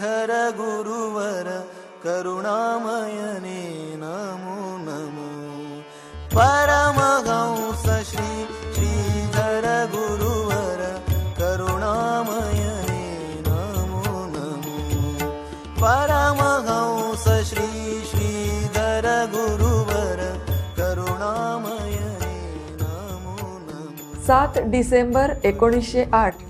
श्रीधर गुरुवर करुणामयने नमो नमो। परमहंस श्री श्रीधर गुरुवर करुणामयने नमो नमो। परमहंस श्री श्रीधर गुरुवर करुणामयने नमो नमो। सात डिसेंबर एकोणीसशे आठ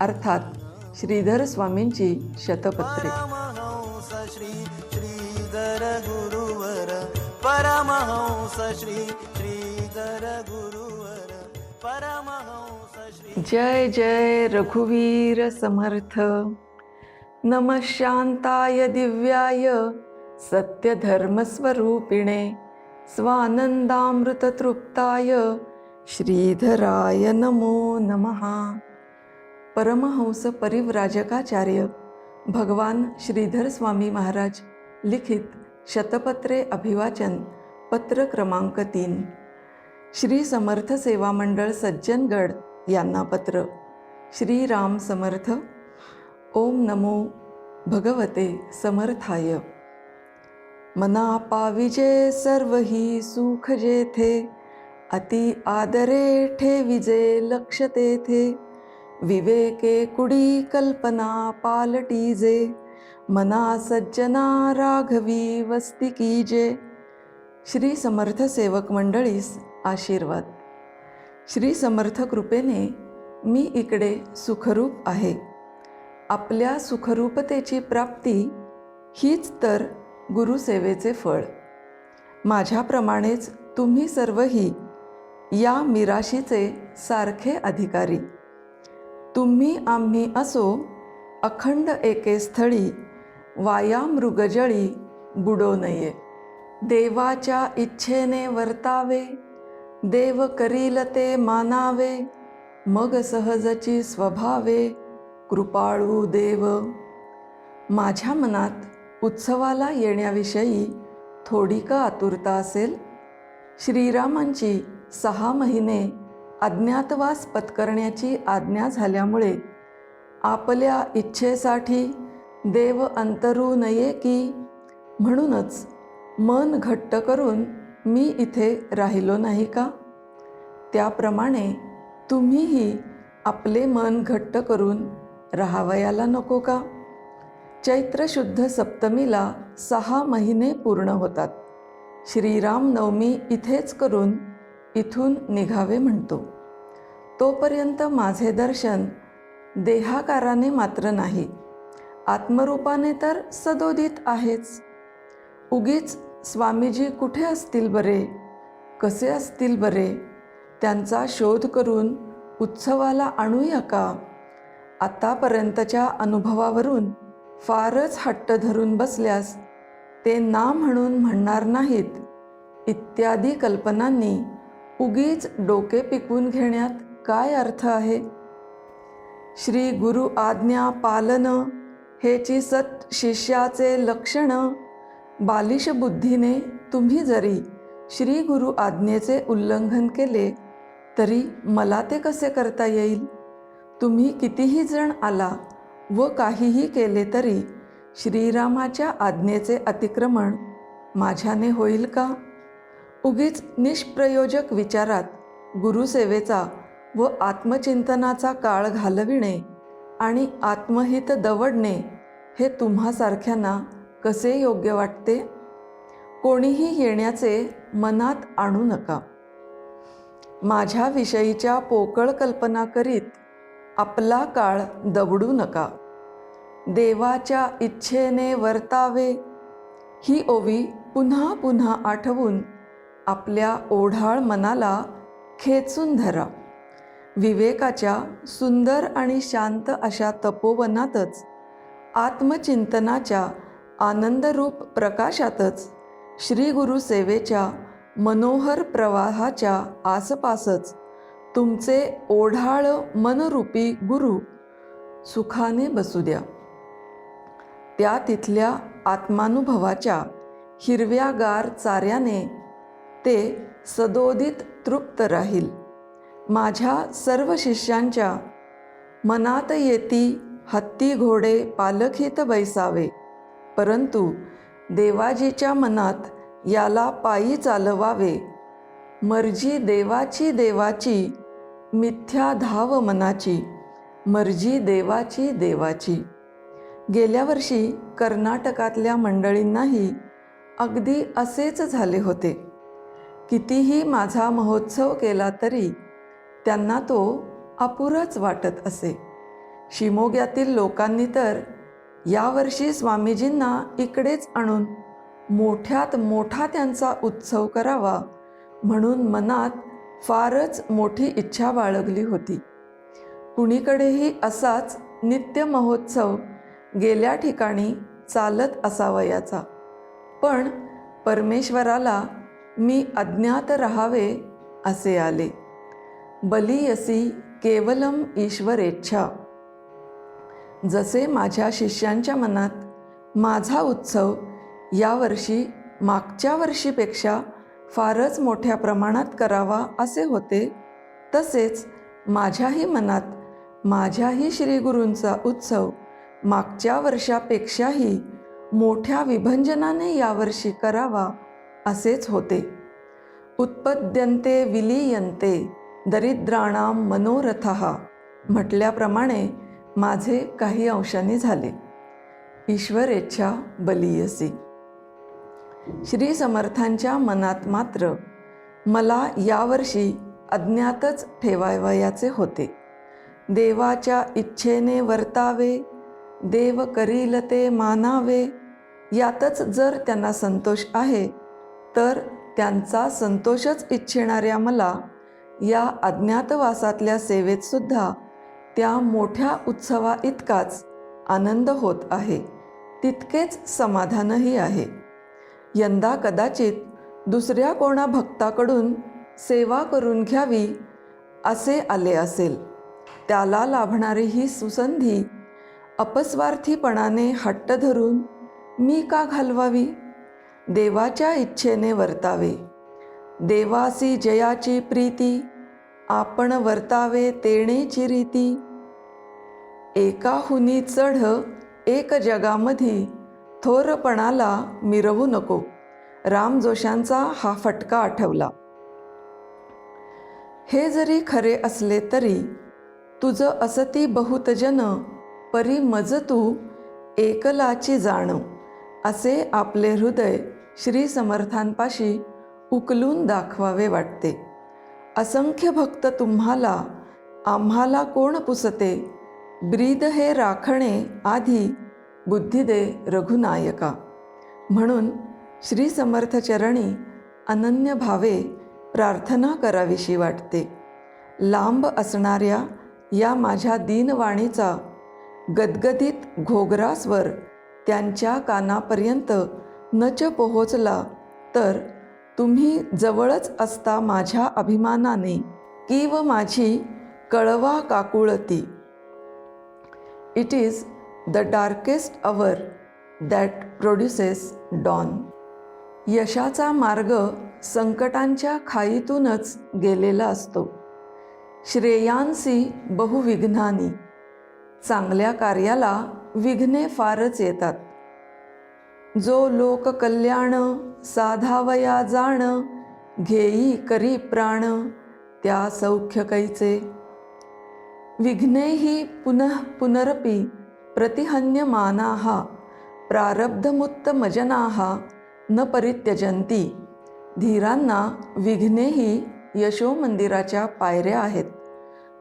अर्थात श्रीधर स्वामींची शतपत्रे. श्रीधर गुरुवर परमहंस श्री श्रीधर गुरुवर परमहंस जय जय रघुवीर समर्थ. नम शांताय दिव्याय सत्यधर्मस्वरूपिणे स्वानंदामृततृप्ताय श्रीधराय नमो नमः. परमहंस परिव्राजकाचार्य भगवान श्रीधर स्वामी महाराज लिखित शतपत्रे अभिवाचन पत्र क्रमांक तीन. श्री समर्थ सेवा मंडळ सज्जनगड यांना पत्र. श्री राम समर्थ. ओम नमो भगवते समर्थाय. मना पाविजे सर्व ही सुख जेथे अति आदरे ठेविजे लक्ष तेथे. विवेके कुडी कल्पना पालटी जे मना सज्जना राघवी वस्ती कीजे. श्री समर्थ सेवक मंडळीस आशीर्वाद. श्री समर्थ कृपेने मी इकडे सुखरूप आहे. आपल्या सुखरूपतेची प्राप्ती हीच तर गुरुसेवेचे फळ. माझ्याप्रमाणेच तुम्ही सर्वही या मिराशीचे सारखे अधिकारी. तुम्ही आम्ही असो अखंड एके स्थळी वाया मृगजळी बुडो नये. देवाच्या इच्छेने वर्तावे देव करील ते मानावे मग सहजची स्वभावे कृपाळू देव. माझ्या मनात उत्सवाला येण्याविषयी थोडी का आतुरता असेल? श्रीरामांची सहा महिने अज्ञातवास पत्करण्याची आज्ञा झाल्यामुळे आपल्या इच्छेसाठी देव अंतरू नये की म्हणूनच मन घट्ट करून मी इथे राहिलो नाही का? त्याप्रमाणे तुम्हीही आपले मन घट्ट करून राहावयाला नको का? चैत्र शुद्ध सप्तमीला सहा महिने पूर्ण होतात. श्रीराम नवमी इथेच करून इथून निघावे म्हणतो. तोपर्यंत माझे दर्शन देहाकाराने मात्र नाही. आत्मरूपाने तर सदोदित आहेच. उगीच स्वामीजी कुठे असतील बरे? कसे असतील बरे? त्यांचा शोध करून उत्सवाला आणूया का? आतापर्यंतच्या अनुभवावरून फारच हट्ट धरून बसल्यास ते ना म्हणून म्हणणार नाहीत. इत्यादी कल्पनांनी उगीच डोके पिकवून घेण्यात काय अर्थ आहे? श्री गुरु आज्ञा पालन हेची सत शिष्याचे लक्षण बालिश बुद्धीने तुम्ही जरी श्री गुरु आज्ञेचे उल्लंघन केले तरी मला ते कसे करता येईल? तुम्ही कितीही जण आला व काहीही केले तरी श्रीरामाच्या आज्ञेचे अतिक्रमण माझ्याने होईल का? उगीच निष्प्रयोजक विचारात गुरुसेवेचा व आत्मचिंतनाचा काळ घालविणे आणि आत्महित दवडणे हे तुम्हासारख्यांना कसे योग्य वाटते? कोणीही येण्याचे मनात आणू नका. माझ्या विषयीच्या पोकळ कल्पना करीत आपला काळ दवडू नका. देवाच्या इच्छेने वर्तावे ही ओवी पुन्हा पुन्हा आठवून आपल्या ओढाळ मनाला खेचून धरा. विवेकाच्या सुंदर आणि शांत अशा तपोवनातच आत्मचिंतनाच्या आनंदरूप प्रकाशातच श्री गुरुसेवेच्या मनोहर प्रवाहाच्या आसपासच तुमचे ओढाळ मनरूपी गुरु सुखाने बसू द्या. त्या तिथल्या आत्मानुभवाच्या हिरव्यागार चाऱ्याने ते सदोदित तृप्त राहील. माझ्या सर्व शिष्यांच्या मनात येती हत्ती घोडे पालखीत बैसावे. परंतु देवाजीच्या मनात याला पायी चालवावे. मर्जी देवाची देवाची मिथ्या धाव मनाची. मर्जी देवाची देवाची. गेल्या वर्षी कर्नाटकातल्या मंडळींनाही अगदी असेच झाले होते. कितीही माझा महोत्सव केला तरी त्यांना तो अपुरच वाटत असे. शिमोग्यातील लोकांनी तर यावर्षी स्वामीजींना इकडेच आणून मोठ्यात मोठा त्यांचा उत्सव करावा म्हणून मनात फारच मोठी इच्छा बाळगली होती. कुणीकडेही असाच नित्य महोत्सव गेल्या ठिकाणी चालत असावयाचा. पण परमेश्वराला मी अज्ञात राहावे असे आले. बलियसी केवलम ईश्वरेच्छा. जसे माझ्या शिष्यांच्या मनात माझा उत्सव यावर्षी मागच्या वर्षीपेक्षा फारच मोठ्या प्रमाणात करावा असे होते तसेच माझ्याही मनात माझ्याही श्रीगुरूंचा उत्सव मागच्या वर्षापेक्षाही मोठ्या विभंजनाने यावर्षी करावा असेच होते. उत्पद्यंते विलीयंते दरिद्राणाम मनोरथ म्हटल्याप्रमाणे माझे काही अंशाने झाले. ईश्वरेच्छा बलियसी. श्री समर्थांच्या मनात मात्र मला यावर्षी अज्ञातच ठेवावयाचे होते. देवाच्या इच्छेने वर्तावे देव करील ते मानावे यातच जर त्यांना संतोष आहे तर त्यांचा संतोषच इच्छिणाऱ्या मला या अज्ञातवासातल्या सेवेत सुद्धा त्या मोठ्या उत्सवा इतकाच आनंद होत आहे. तितकेच समाधानही आहे. यंदा कदाचित दुसऱ्या कोणा भक्ताकडून सेवा करून घ्यावी असे आले असेल. त्याला लाभणारी ही सुसंधी अपस्वार्थीपणाने हट्ट धरून मी का घालवावी? देवाच्या इच्छेने वर्तावे. देवासी जयाची प्रीती आपण वर्तावे तेणेची रीती. एकाहुनी चढ एक जगामधी थोरपणाला मिरवू नको. राम जोशांचा हा फटका आठवला. हे जरी खरे असले तरी तुझं असती बहुतजन परी मज तू एकलाची जाण असे आपले हृदय श्री समर्थांपाशी उकलून दाखवावे वाटते. असंख्य भक्त तुम्हाला आम्हाला कोण पुसते? ब्रीद हे राखणे आधी बुद्धी दे रघुनायका. म्हणून श्री समर्थ चरणी अनन्य भावे प्रार्थना करावीशी वाटते. लांब असणाऱ्या या माझ्या दीनवाणीचा गदगदित घोगरा स्वर त्यांच्या कानापर्यंत नच पोहोचला तर तुम्ही जवळच असता माझ्या अभिमानाने की व माझी कळवा काकुळती. It is the darkest hour that produces dawn यशाचा मार्ग संकटांच्या खाईतूनच गेलेला असतो. श्रेयांसी बहुविघ्नानी. चांगल्या कार्याला विघ्ने फारच येतात. जो लोककल्याण साधावया जाण घेई करी प्राण त्या सौख्य कैचे विघ्नेही पुनः पुनरपि प्रतिहन्यमानाः प्रारब्धमुत्तमजनाः न परित्यजंती धीरांना विघ्नेही यशोमंदिराच्या पायऱ्या आहेत.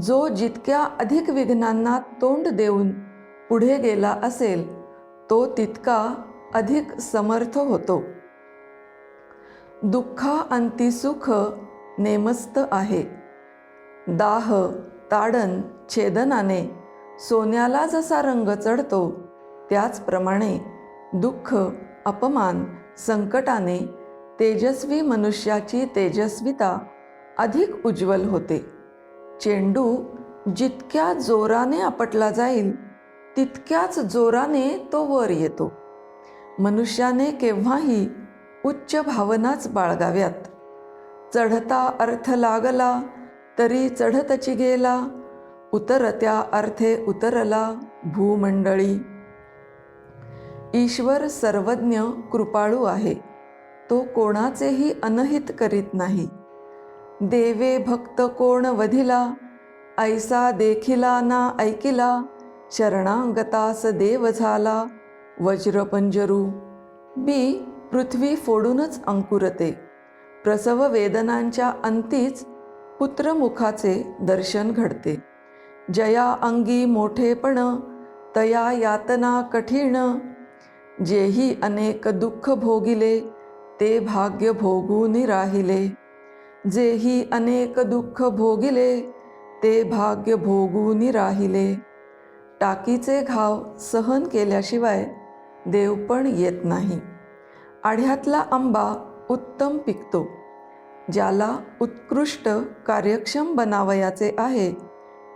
जो जितक्या अधिक विघ्नांना तोंड देऊन पुढे गेला असेल तो तितका अधिक समर्थ होतो. दुःखा अंती सुख नेमस्त आहे. दाह ताडण छेदनाने सोन्याला जसा रंग चढतो त्याचप्रमाणे दुःख अपमान संकटाने तेजस्वी मनुष्याची तेजस्विता अधिक उज्ज्वल होते. चेंडू जितक्या जोराने आपटला जाईल तितक्याच जोराने तो वर येतो. मनुष्याने केव्हाही उच्च भावनाच बाळगाव्यात. चढता अर्थ लागला तरी चढतची गेला उतरत्या अर्थे उतरला भूमंडळी. ईश्वर सर्वज्ञ कृपाळू आहे तो कोणाचेही अनहित करीत नाही. देवे भक्त कोण वधिला ऐसा देखिला ना ऐकिला शरणांगतास देव झाला वज्रपंजरू बी पृथ्वी फोडूनच अंकुरते. प्रसव वेदनांच्या अंतीच पुत्रमुखाचे दर्शन घडते. जया अंगी मोठेपण तया यातना कठीण. जेही अनेक दुःख भोगिले ते भाग्य भोगून राहिले. जेही अनेक दुःख भोगिले ते भाग्य भोगून राहिले. टाकीचे घाव सहन केल्याशिवाय देव पण येत नाही. आढ्यातला आंबा उत्तम पिकतो. ज्याला उत्कृष्ट कार्यक्षम बनावयाचे आहे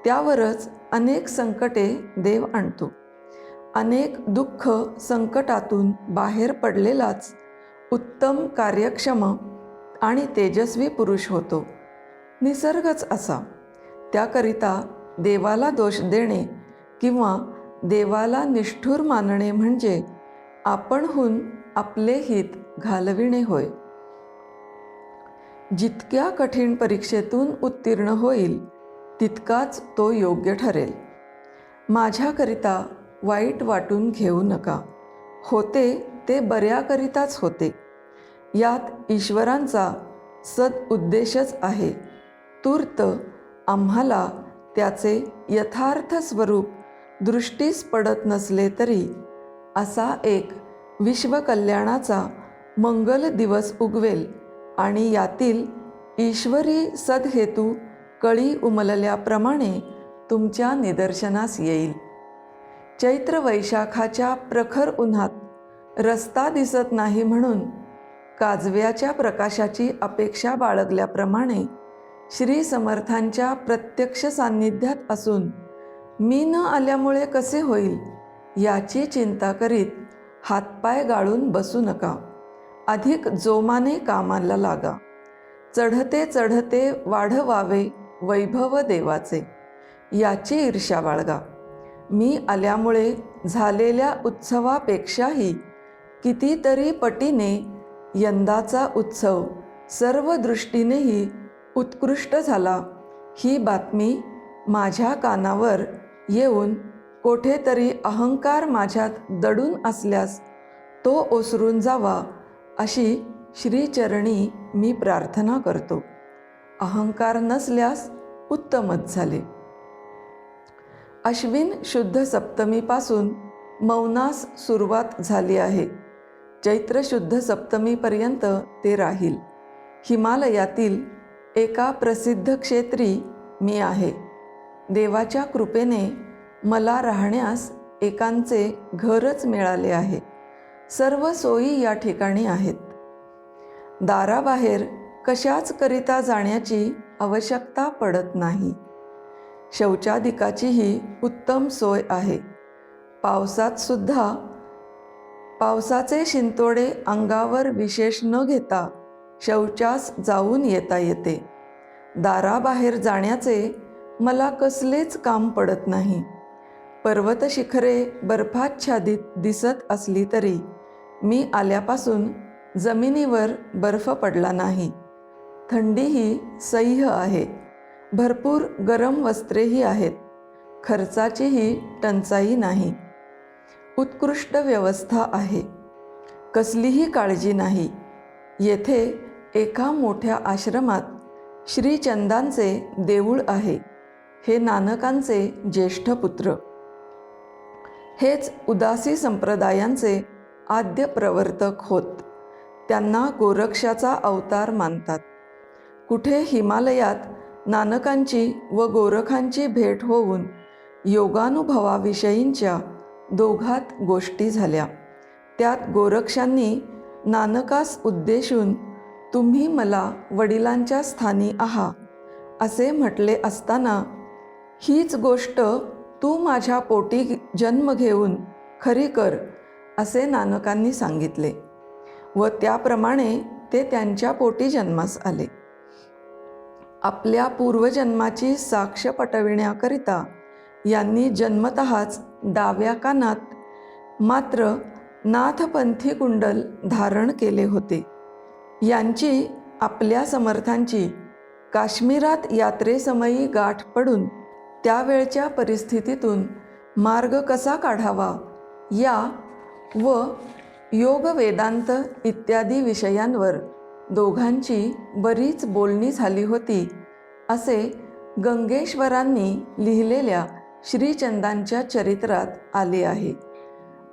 त्यावरच अनेक संकटे देव आणतो. अनेक दुःख संकटातून बाहेर पडलेलाच उत्तम कार्यक्षम आणि तेजस्वी पुरुष होतो. निसर्गच असा. त्याकरिता देवाला दोष देणे किंवा देवाला निष्ठूर मानणे म्हणजे आपणहून आपले हित घालविणे होय. जितक्या कठीण परीक्षेतून उत्तीर्ण होईल तितकाच तो योग्य ठरेल. माझ्याकरिता वाईट वाटून घेऊ नका. होते ते बऱ्याकरिताच होते. यात ईश्वरांचा सदउद्देशच आहे. तूर्त आम्हाला त्याचे यथार्थ स्वरूप दृष्टीस पडत नसले तरी असा एक विश्वकल्याणाचा मंगल दिवस उगवेल आणि यातील ईश्वरी सदहेतू कळी उमलल्याप्रमाणे तुमच्या निदर्शनास येईल. चैत्र वैशाखाच्या प्रखर उन्हात रस्ता दिसत नाही म्हणून काजव्याच्या प्रकाशाची अपेक्षा बाळगल्याप्रमाणे श्री समर्थांच्या प्रत्यक्ष सान्निध्यात असून मी न आल्यामुळे कसे होईल याची चिंता करीत हातपाय गाळून बसू नका. अधिक जोमाने कामाला लागा. चढते चढते वाढवावे वैभव देवाचे. याची ईर्ष्या बाळगा. मी आल्यामुळे झालेल्या उत्सवापेक्षाही कितीतरी पटीने यंदाचा उत्सव सर्व दृष्टीनेही उत्कृष्ट झाला. ही बातमी माझ्या कानावर येऊन कोठेतरी अहंकार माझ्यात दडून असल्यास तो ओसरून जावा अशी श्रीचरणी मी प्रार्थना करतो. अहंकार नसल्यास उत्तमच झाले. अश्विन शुद्ध सप्तमीपासून मौनास सुरुवात झाली आहे. चैत्र शुद्ध सप्तमीपर्यंत ते राहील. हिमालयातील एका प्रसिद्ध क्षेत्री मी आहे. देवाच्या कृपेने मला राहण्यास एकांचे घरच मिळाले आहे. सर्व सोयी या ठिकाणी आहेत. दाराबाहेर कशाच करिता जाण्याची आवश्यकता पडत नाही. शौचाधिकाचीही उत्तम सोय आहे. पावसात सुद्धा पावसाचे शिंतोडे अंगावर विशेष न घेता शौचास जाऊन येता येते. दाराबाहेर जाण्याचे मला कसलेच काम पडत नाही. पर्वत शिखरे बर्फाच्छादित दिसत असली तरी मी आल्यापासून जमिनीवर बर्फ पडला नाही. थंडीही सह्य आहे. भरपूर गरम वस्त्रेही आहेत. खर्चाचीही टंचाई नाही. उत्कृष्ट व्यवस्था आहे. कसलीही काळजी नाही. येथे एका मोठ्या आश्रमात श्रीचंदांचे देऊळ आहे. हे नानकांचे ज्येष्ठ पुत्र. हेच उदासी संप्रदायांचे आद्य प्रवर्तक होत. त्यांना गोरक्षाचा अवतार मानतात. कुठे हिमालयात नानकांची व गोरखांची भेट होऊन योगानुभवाविषयींच्या दोघात गोष्टी झाल्या. त्यात गोरक्षांनी नानकास उद्देशून तुम्ही मला वडिलांच्या स्थानी आहा असे म्हटले असताना हीच गोष्ट तू माझ्या पोटी जन्म घेऊन खरी कर असे नानकांनी सांगितले व त्याप्रमाणे ते त्यांच्या पोटी जन्मास आले. आपल्या पूर्वजन्माची साक्ष पटविण्याकरिता यांनी जन्मतःच डाव्या कानात मात्र नाथपंथी कुंडल धारण केले होते. यांची आपल्या समर्थांची काश्मीरात यात्रेसमयी गाठ पडून त्यावेळच्या परिस्थितीतून मार्ग कसा काढावा? या व योग वेदांत इत्यादी विषयांवर दोघांची बरीच बोलणी झाली होती असे गंगेश्वरांनी लिहिलेल्या श्रीचंदांच्या चरित्रात आले आहे.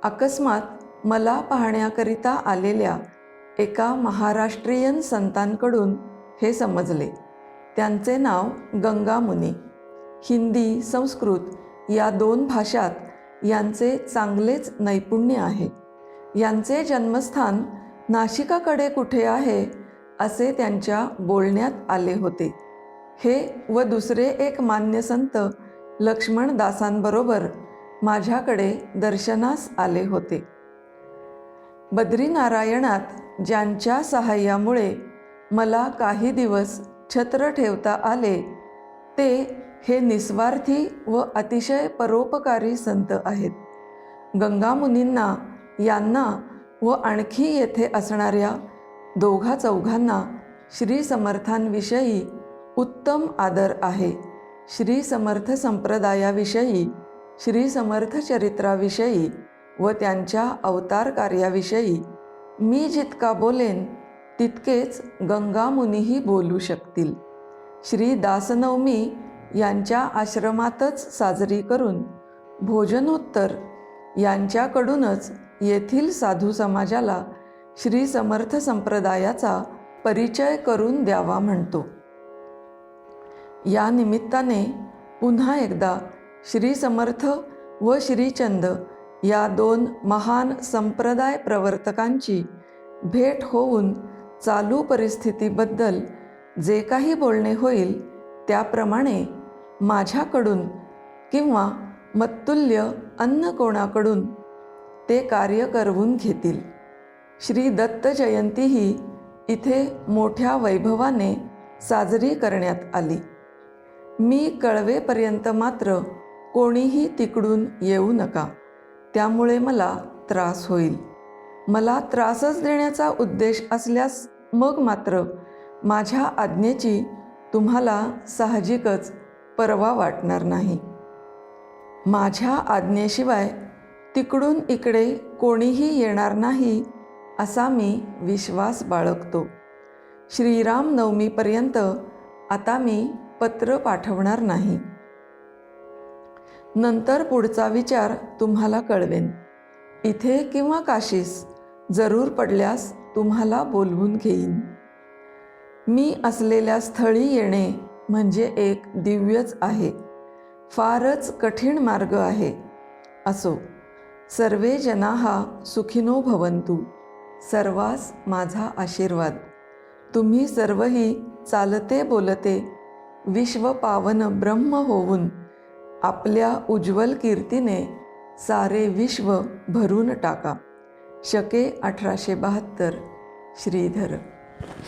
अकस्मात मला पाहण्याकरिता आलेल्या एका महाराष्ट्रीयन संतांकडून हे समजले. त्यांचे नाव गंगामुनी. हिंदी संस्कृत या दोन भाषात यांचे चांगलेच नैपुण्य आहे. यांचे जन्मस्थान नाशिकाकडे कुठे आहे असे त्यांच्या बोलण्यात आले होते. हे व दुसरे एक मान्य संत लक्ष्मणदासांबरोबर माझ्याकडे दर्शनास आले होते. बद्रीनारायणात ज्यांच्या सहाय्यामुळे मला काही दिवस छत्र ठेवता आले ते हे निस्वार्थी व अतिशय परोपकारी संत आहेत. गंगामुनींना यांना व आणखी येथे असणाऱ्या दोघा चौघांना श्री समर्थांविषयी उत्तम आदर आहे. श्री समर्थ संप्रदायाविषयी श्री समर्थ चरित्राविषयी व त्यांच्या अवतार कार्याविषयी मी जितका बोलेन तितकेच गंगामुनीही बोलू शकतील. श्री दासनवमी यांच्या आश्रमातच साजरी करून भोजनोत्तर यांच्याकडूनच येथील साधू समाजाला श्री समर्थ संप्रदायाचा परिचय करून द्यावा म्हणतो. या निमित्ताने पुन्हा एकदा श्री समर्थ व श्रीचंद या दोन महान संप्रदाय प्रवर्तकांची भेट होऊन चालू परिस्थितीबद्दल जे काही बोलणे होईल त्याप्रमाणे माझ्याकडून किंवा मत्तुल्य अन्न कोणाकडून ते कार्य करवून घेतील. श्री दत्त जयंतीही इथे मोठ्या वैभवाने साजरी करण्यात आली. मी कळवेपर्यंत मात्र कोणीही तिकडून येऊ नका. त्यामुळे मला त्रास होईल. मला त्रासच देण्याचा उद्देश असल्यास मग मात्र माझ्या आज्ञेची तुम्हाला साहजिकच परवा वाटणार नाही. माझ्या आज्ञेशिवाय तिकडून इकडे कोणीही येणार नाही असा मी विश्वास बाळगतो. श्रीराम नवमीपर्यंत आता मी पत्र पाठवणार नाही. नंतर पुढचा विचार तुम्हाला कळवेन. इथे किंवा काशीस जरूर पडल्यास तुम्हाला बोलवून घेईन. मी असलेल्या स्थळी येणे म्हणजे एक दिव्यच आहे. फारच कठीण मार्ग आहे. असो सर्वे जनाहा सुखिनो भवंतु सर्वास माझा आशीर्वाद. तुम्ही सर्वही चालते बोलते विश्वपावन ब्रह्म होऊन आपल्या उज्ज्वल कीर्तीने सारे विश्व भरून टाका. शके अठराशे बहात्तर. श्रीधर.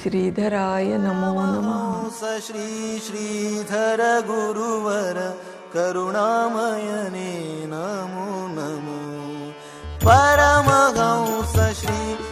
श्रीधराय नमो नमः। स श्री श्रीधर गुरुवर करुणामयने नमो नमो। परमहंस श्री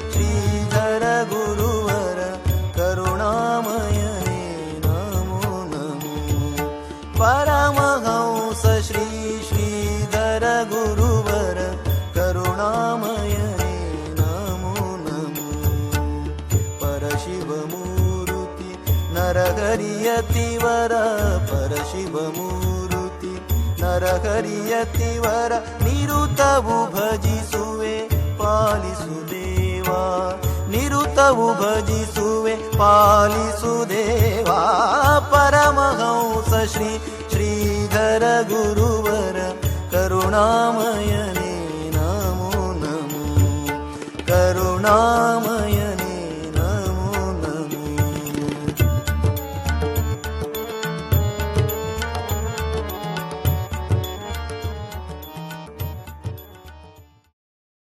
शिवमुर्ति नर हरियति वर पर शिवमुरुति नरति वर निरुतभुभजिसुवे पालिसुदेवा निरुतबुभजिसुवे पालिसुदेवा परमहंस श्री श्रीधर गुरुवर करुणामयने नमो नमो करुणाम